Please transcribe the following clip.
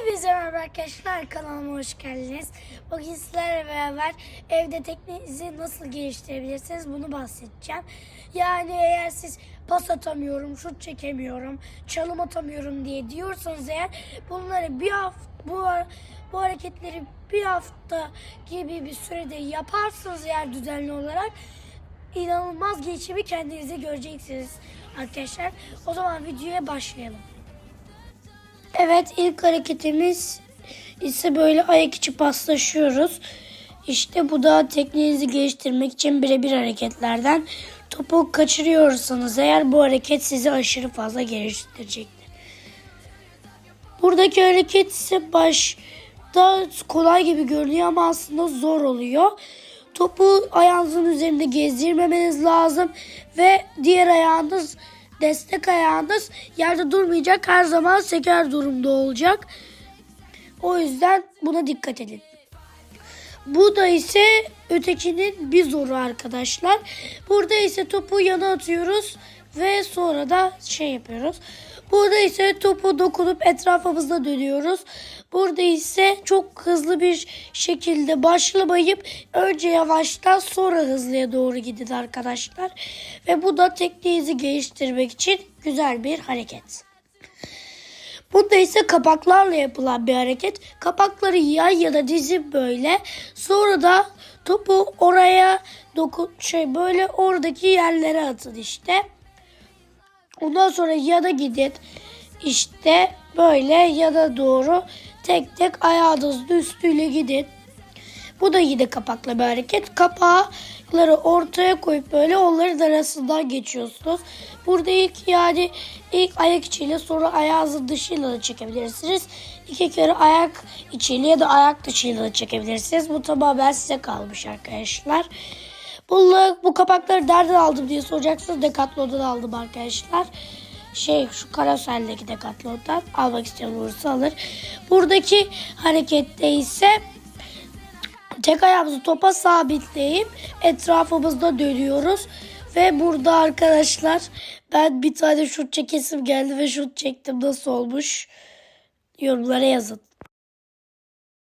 Hepinize merhaba arkadaşlar kanalıma hoş geldiniz. Bugün sizlerle beraber evde tekniğinizi nasıl geliştirebilirsiniz bunu bahsedeceğim. Yani eğer siz pas atamıyorum, şut çekemiyorum, çalım atamıyorum diye diyorsanız eğer bunları bir hafta bu, bu hareketleri bir hafta gibi bir sürede yaparsanız eğer düzenli olarak inanılmaz gelişimi kendinize göreceksiniz arkadaşlar. O zaman videoya başlayalım. Evet ilk hareketimiz ise böyle ayak içi paslaşıyoruz. İşte bu da tekniğinizi geliştirmek için birebir hareketlerden. Topu kaçırıyorsanız eğer bu hareket sizi aşırı fazla geliştirecektir. Buradaki hareket ise başta kolay gibi görünüyor ama aslında zor oluyor. Topu ayağınızın üzerinde gezdirmemeniz lazım ve diğer ayağınız destek ayağınız yerde durmayacak her zaman seker durumda olacak. O yüzden buna dikkat edin. Bu da ise ötekinin bir zoru arkadaşlar. Burada ise topu yana atıyoruz ve sonra da şey yapıyoruz. Burada ise topu dokunup etrafımızda dönüyoruz. Burada ise çok hızlı bir şekilde başlamayıp önce yavaştan sonra hızlıya doğru gidin arkadaşlar. Ve bu da tekniğinizi geliştirmek için güzel bir hareket. Bunda ise kapaklarla yapılan bir hareket. Kapakları yan yana dizin böyle. Sonra da topu oraya dokun şey böyle oradaki yerlere atın işte. Ondan sonra yana gidin. İşte böyle yana doğru tek tek ayağınızın üstüyle gidin. Bu da yine kapakla bir hareket. Kapakları ortaya koyup böyle onların arasından geçiyorsunuz. Burada ilk yani ilk ayak içiyle sonra ayağınızın dışıyla da çekebilirsiniz. İki kere ayak içiyle ya da ayak dışıyla da çekebilirsiniz. Bu tamamen size kalmış arkadaşlar. Bunu, bu kapakları nereden aldım diye soracaksınız. Decathlon'dan aldım arkadaşlar. Şey şu karoseldeki Decathlon'dan almak isteyen olursa alır. Buradaki harekette ise tek ayağımızı topa sabitleyip etrafımızda dönüyoruz. Ve burada arkadaşlar ben bir tane şut çekesim geldi ve şut çektim. Nasıl olmuş? Yorumlara yazın.